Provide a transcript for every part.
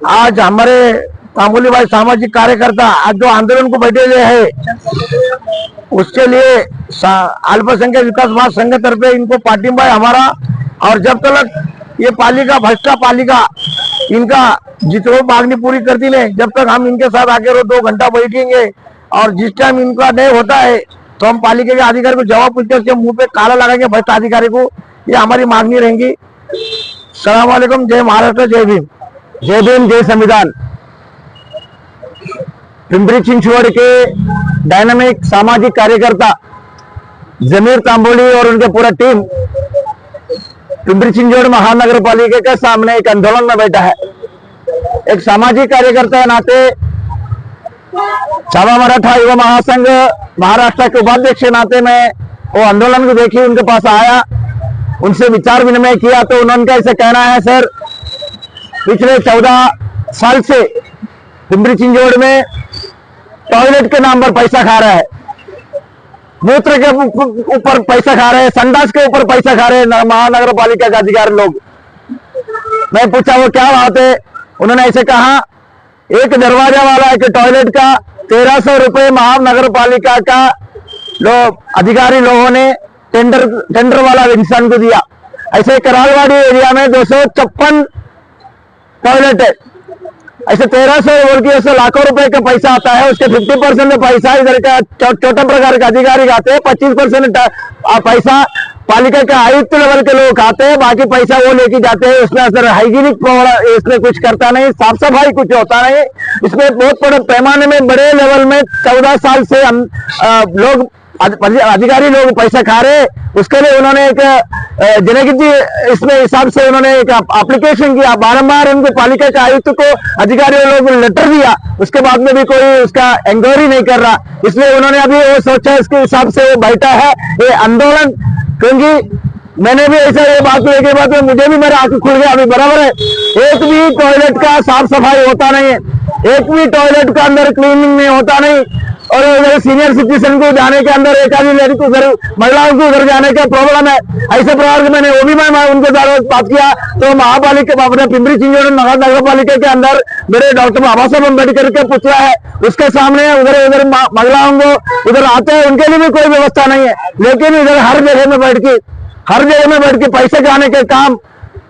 आज हमारे तांबोली भाई सामाजिक कार्यकर्ता आज जो आंदोलन को बैठे हुए है, उसके लिए अल्पसंख्यक विकास महासंघ तरफे इनको पार्टिंबा है हमारा। और जब तक ये पालिका, भ्रष्टा पालिका, इनका जितनी मांगनी पूरी करती नहीं जब तक हम इनके साथ आके रो दो घंटा बैठेंगे और जिस टाइम इनका नहीं होता है तो हम पालिका के अधिकारी को जवाब पूछते उसके मुँह पे काला लगाएँगे भ्रष्ट अधिकारी को। ये हमारी मांगनी रहेंगी। सलाम वालेकुम, जय महाराष्ट्र, जय भीम। जय जय संविधान पिंपरी चिंचवड़ के डायनामिक सामाजिक कार्यकर्ता जमीर तांबोली और उनके पूरा टीम पिंपरी चिंचवड़ महानगर पालिका के सामने एक आंदोलन में बैठा है एक सामाजिक कार्यकर्ता नाते छावा मराठा युवा महासंघ महाराष्ट्र के उपाध्यक्ष नाते में वो आंदोलन को देखी उनके पास आया उनसे विचार विनिमय किया तो उन्होंने ऐसा कहना है सर पिछले चौदह साल से पिंपरी चिंचवड़ में टॉयलेट के नाम पर पैसा खा रहा है। मूत्र के ऊपर पैसा खा रहे हैं, संडास के ऊपर पैसा खा रहे हैं महानगर पालिका के अधिकारी लोग। मैं पूछा, वो क्या बात है? उन्होंने ऐसे कहा, एक दरवाज़ा वाला, एक टॉयलेट का तेरह सौ रुपये महानगर पालिका का लोग अधिकारी लोगों ने टेंडर टेंडर वाला इंसान को दिया। ऐसे करालवाड़ी एरिया में दो सौ छप्पन टॉयलेट है। ऐसे तेरह सौ बोल के ऐसे लाखों रुपए का पैसा आता है, उसके फिफ्टी परसेंट पैसा इधर का छोटा प्रकार के अधिकारी खाते हैं, पच्चीस परसेंट पैसा पालिका के आयुक्त लेवल के लोग खाते हैं, बाकी पैसा वो लेके जाते हैं, उसमें असर हाइजीनिक इसमें कुछ करता नहीं साफ़ सफ़ाई कुछ होता नहीं, इसमें बहुत बड़े पैमाने में, बड़े लेवल में चौदह साल से हम लोग अधिकारी लोग पैसा खा रहे उसके लिए उन्होंने एक जनहित जी, इसमें हिसाब से उन्होंने एक एप्लीकेशन किया। बारंबार उनको पालिका के आयुक्त को अधिकारियों लोग लेटर दिया। उसके बाद में भी कोई उसका इंक्वायरी नहीं कर रहा। इसलिए उन्होंने अभी वो सोचा, इसके हिसाब से वो बैठा है। ये आंदोलन, क्योंकि मैंने भी ऐसा ये बात हुई के बाद मुझे भी मेरा आँख खुल गया अभी, बराबर है। एक भी टॉयलेट का साफ़ सफ़ाई होता नहीं है। एक भी टॉयलेट का अंदर क्लीनिंग नहीं होता नहीं। और सीनियर सिटीजन को जाने के अंदर एक आदमी लड़की को उधर महिलाओं को उधर जाने का प्रॉब्लम है। ऐसे प्रकार के मैंने वो भी मैं उनके द्वारा बात किया। तो महापालिका, अपने पिंपरी चिंचवड़ नगर नगर पालिका के अंदर मेरे डॉक्टर बाबा साहब अंबेडकर के पुतला है। उसके सामने उधर उधर महिलाओं को उधर आते हैं, उनके लिए भी कोई व्यवस्था नहीं है। लेकिन इधर हर जगह में बैठ के, हर जगह में बैठ के पैसे खाने के काम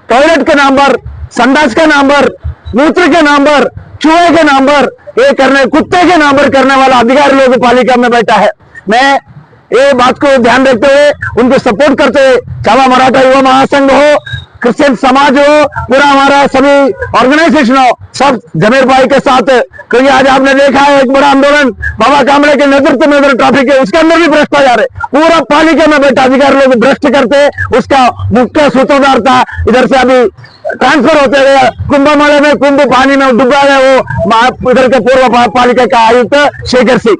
टॉयलेट के नाम पर, संडास के नाम पर, मूत्र के नाम पर चूहे के नाम पर, ये करने, कुत्ते के नाम पर करने वाला अधिकारी लोग पालिका में बैठा है। मैं ये बात को ध्यान रखते हुए उनको सपोर्ट करते हुए, चावा मराठा युवा महासंघ हो, क्रिश्चियन समाज हो, पूरा हमारा सभी ऑर्गेनाइजेशन हो, सब जमीर भाई के साथ, क्योंकि आज आपने देखा है एक बड़ा आंदोलन, बाबा कामड़े के नेतृत्व में उधर ट्रैफ़िक है, उसके अंदर भी भ्रष्टाचार है। पूरा पालिका में बैठा अधिकारी लोग भ्रष्ट करते उसका मुख्य सूत्रधार था। इधर से अभी ट्रांसफर होते हुए कुंभ मेले में कुंभ पानी में डूबा रहे वो इधर के पूर्व पालिका का आयुक्त शेखर सिंह.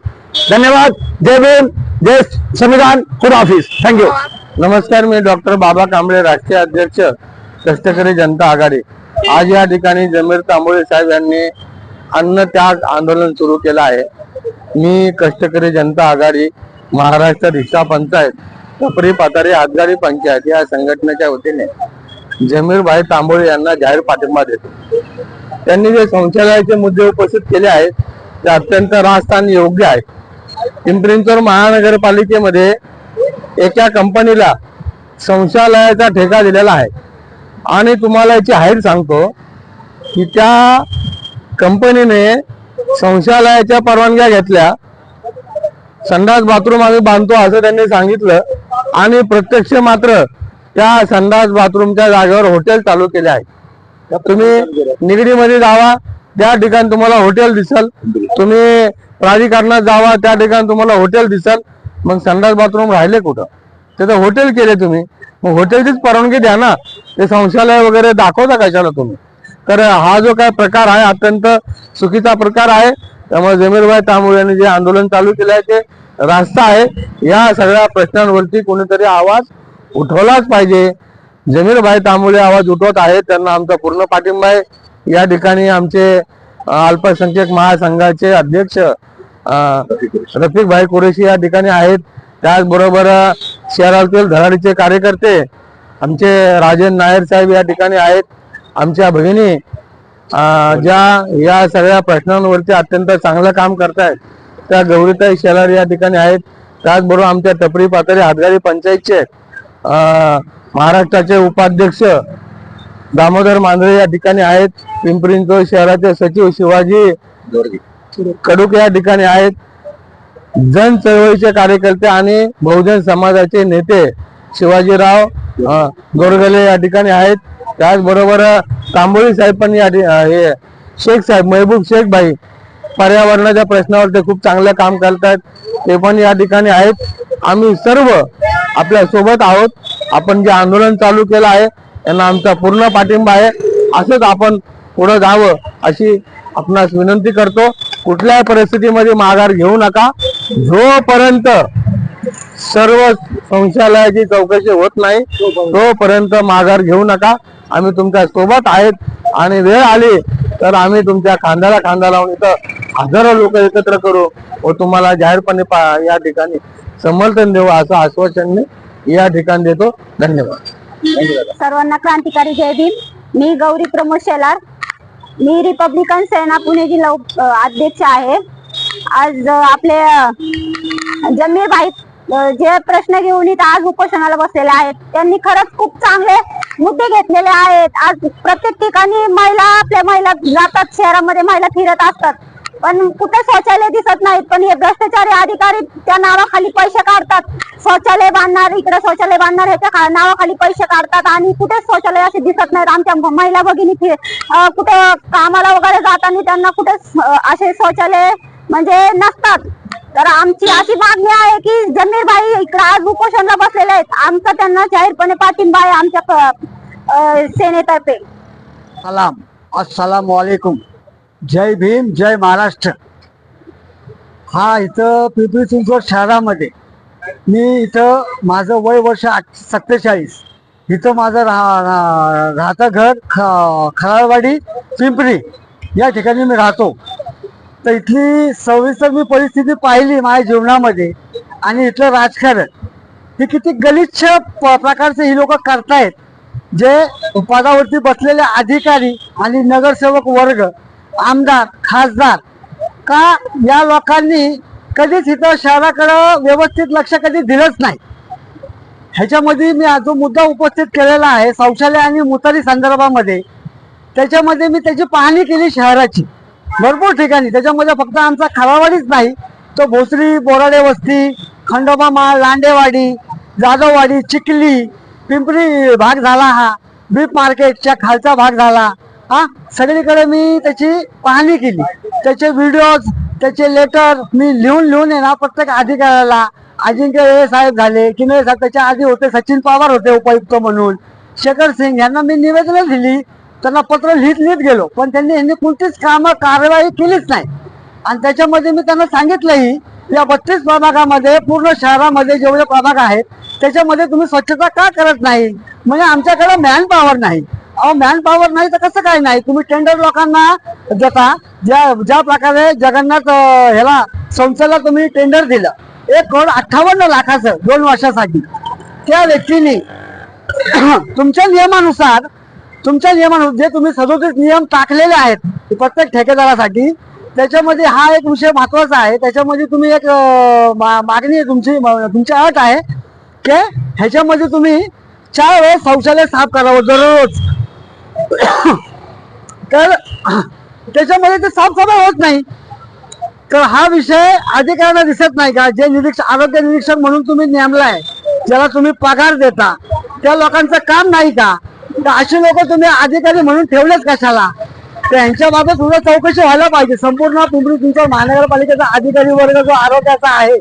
धन्यवाद. जय भीम. जय संविधान. खुदा हाफिज थँक्यू नमस्कार मी डॉक्टर बाबा कांबळे राष्ट्रीय अध्यक्ष कष्टकरी जनता आघाडी. आज या ठिकाणी जमीर तांबोळे साहेब यांनी अन्न त्याग आंदोलन सुरू केलं आहे. मी कष्टकरी जनता आघाडी महाराष्ट्र रिक्षा पंचायत कपरी पातारी हातगाडी पंचायत या संघटनेच्या वतीने जमीरभाई तांबोळे यांना जाहीर पाठिंबा देतो. त्यांनी जे शौचालयाचे मुद्दे उपस्थित केले आहेत ते अत्यंत रास्त योग्य आहे पिंपरींचोर महानगरपालिकेमध्ये एका कंपनीला शौचालयाचा ठेका दिलेला आहे. आणि तुम्हाला याची हाईट सांगतो की त्या कंपनीने शौचालयाच्या परवानग्या घेतल्या. संडास बाथरूम आम्ही बांधतो असं त्यांनी सांगितलं. आणि प्रत्यक्ष मात्र त्या संडास बाथरूमच्या जागेवर हॉटेल चालू केले आहे. तुम्ही निगडीमध्ये जावा त्या ठिकाणी तुम्हाला हॉटेल दिसल. तुम्ही प्राधिकरणात जावा त्या ठिकाणी तुम्हाला हॉटेल दिसल. मग संडास बाथरूम राहिले कुठं? त्याचं हॉटेल केले तुम्ही. मग हॉटेलचीच परवानगी द्या ना. ते शौचालय वगैरे दाखवता कशाला तुम्ही? तर हा जो काय प्रकार आहे अत्यंत चुकीचा प्रकार आहे. त्यामुळे जमीरभाई तांबोळे यांनी जे आंदोलन चालू केलं आहे ते रास्ता आहे. या सगळ्या प्रश्नांवरती कोणीतरी आवाज उठवलाच पाहिजे. जमीरभाई तांबोळे आवाज उठवत आहेत. त्यांना आमचा पूर्ण पाठिंबा आहे. या ठिकाणी आमचे अल्पसंख्यक महासंघाचे अध्यक्ष रफिक भाई कुरेशी या ठिकाणी आहेत. त्याचबरोबर शहरातील धडाडीचे कार्यकर्ते आमचे राजेंद्र नायर साहेब या ठिकाणी आहेत. आमच्या भगिनी ज्या या सगळ्या प्रश्नांवरती अत्यंत चांगलं काम करतायत. त्या गौरीताई शेलार या ठिकाणी आहेत. त्याचबरोबर आमच्या टपरी पातळी हातगारी पंचायतचे आहेत महाराष्ट्राचे उपाध्यक्ष दामोदर मांजरे या ठिकाणी आहेत. पिंपरी चिंचवड शहराचे सचिव शिवाजी कडुक या ठिकाणी आहेत. जन चळवळीचे कार्यकर्ते आणि बहुजन समाजाचे नेते शिवाजीराव गोरगले या ठिकाणी आहेत. त्याचबरोबर तांबोळी साहेब पण या हे शेख साहेब महबूब शेख भाई पर्यावरणाच्या प्रश्नावर ते खूप चांगलं काम करतात. ते पण या ठिकाणी आहेत. आम्ही सर्व आपल्यासोबत आहोत. आपण जे आंदोलन चालू केलं आहे त्यांना आमचा पूर्ण पाठिंबा आहे. असंच आपण पुढं जावं अशी आपणास विनंती करतो. कुठल्याही परिस्थितीमध्ये माघार घेऊ नका. जोपर्यंत सर्व संशयालयाची चौकशी होत नाही तोपर्यंत माघार घेऊ नका. आम्ही तुमच्यासोबत आहेत आणि वेळ आली तर आम्ही तुमच्या खांद्याला खांदा लावून इथं हजारो लोक एकत्र करू व तुम्हाला जाहीरपणे पा- या ठिकाणी समर्थन देऊ असं आश्वासन मी या ठिकाणी देतो. धन्यवाद. सर्वांना क्रांतिकारी जय भीम. मी गौरी प्रमोद शेलार. मी रिपब्लिकन सेना पुणे जिल्हा अध्यक्ष आहे. आज आपले जमीर भाई जे प्रश्न घेऊन इथे आज उपोषणाला बसलेले आहेत त्यांनी खरंच खूप चांगले मुद्दे घेतलेले आहेत. आज प्रत्येक ठिकाणी महिला आपल्या महिला जातात शहरामध्ये महिला फिरत असतात. पण कुठे शौचालय दिसत नाहीत. पण हे भ्रष्टाचारी अधिकारी त्या नावाखाली पैसे काढतात. शौचालय बांधणार इकडे शौचालय बांधणार ह्याच्या नावाखाली पैसे काढतात आणि कुठे शौचालय असे दिसत नाहीत. आमच्या महिला भगिनी कुठे कामाला वगैरे जाताना त्यांना कुठे असे शौचालय म्हणजे नसतात. तर आमची अशी मागणी आहे की जमीर बाई इकडे आज उपोषणला बसलेले आहेत. आमचा त्यांना जाहीरपणे पाठिंबा आहे आमच्या सेनेतर्फे. सलाम. असलाम वालेकुम जय भीम जय महाराष्ट्र. हा इथं पिंपरी चिंचवड शहरामध्ये. मी इथं माझं वय वर्ष आठ सत्तेचाळीस. इथं माझं राहा रा- राहतं घर ख खराळवाडी पिंपरी. या ठिकाणी मी राहतो. तर इथली सविस्तर मी परिस्थिती पाहिली माझ्या जीवनामध्ये. आणि इथलं राजकारण. हे किती गलिच्छ प- प्रकारचे ही लोक करतायत. जे पदावरती बसलेले अधिकारी आणि नगरसेवक वर्ग आमदार खासदार. का या लोकांनी कधीच इथं शहराकडं व्यवस्थित लक्ष कधी दिलंच नाही. ह्याच्यामध्ये मी जो मुद्दा उपस्थित केलेला आहे शौचालय आणि मुतारी संदर्भामध्ये त्याच्यामध्ये मी त्याची पाहणी केली शहराची. भरपूर ठिकाणी. त्याच्यामध्ये फक्त आमचा खरावाडीच नाही तो भोसरी बोराडे वस्ती खंडोबा माळ लांडेवाडी जाधववाडी चिखली पिंपरी भाग झाला हा बीप मार्केटच्या खालचा भाग झाला. हा सगळीकडे मी त्याची पाहणी केली. त्याचे व्हिडिओज त्याचे लेटर मी लिहून लिहून येणार प्रत्येक अधिकाऱ्याला. अजिंक्य हे साहेब झाले की नाही साहेब त्याच्या आधी होते सचिन पवार होते उपायुक्त म्हणून. शेखर सिंग यांना मी निवेदनं दिली. त्यांना पत्र लिहित लिहित गेलो. पण त्यांनी यांनी कोणतीच कामं कारवाई केलीच नाही. आणि त्याच्यामध्ये मी त्यांना सांगितलंही या बत्तीस प्रभागामध्ये पूर्ण शहरामध्ये जेवढे प्रभाग आहेत त्याच्यामध्ये तुम्ही स्वच्छता का करत नाही? म्हणजे आमच्याकडे मॅन पॉवर नाही. अहो मॅन पॉवर नाही तर कसं काय नाही? तुम्ही टेंडर लोकांना देता. ज्या ज्या प्रकारे जगन्नाथ ह्याला संस्थेला तुम्ही टेंडर दिलं. एक करोड अठ्ठावन्न लाखाचं दोन वर्षासाठी. त्या व्यक्तीने तुमच्या नियमानुसार तुमच्या नियमानुसार जे तुम्ही सदोतीस नियम टाकलेले आहेत प्रत्येक ठेकेदारासाठी त्याच्यामध्ये हा एक विषय महत्त्वाचा आहे. त्याच्यामध्ये तुम्ही एक मागणी आहे तुमची तुमची अट आहे की ह्याच्यामध्ये तुम्ही चार वेळेस शौचालय साफ करावं दररोज. तर त्याच्यामध्ये ते साफसफाई होत नाही. तर हा विषय अधिकाऱ्यांना दिसत नाही का? जे निरीक्षक आरोग्य निरीक्षक म्हणून तुम्ही नेमलाय ज्याला तुम्ही पगार देता त्या लोकांचं काम नाही का? तर असे लोक तुम्ही अधिकारी म्हणून ठेवलेच कशाला? तर यांच्या बाबत सुद्धा चौकशी व्हायला पाहिजे. संपूर्ण पिंपरी चिंचवड महानगरपालिकेचा अधिकारी वर्ग जो आरोग्याचा आहे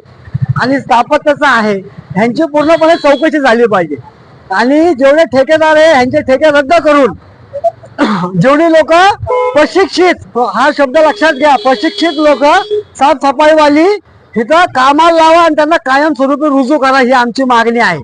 आणि स्थापत्याचा आहे ह्यांची पूर्णपणे चौकशी झाली पाहिजे. आणि जेवढे ठेकेदार आहे ह्यांचे ठेके रद्द करून जेवढी लोक प्रशिक्षित हा शब्द लक्षात घ्या. प्रशिक्षित लोक साफसफाईवाली इथं कामाला लावा आणि त्यांना कायमस्वरूपी रुजू करा ही आमची मागणी आहे.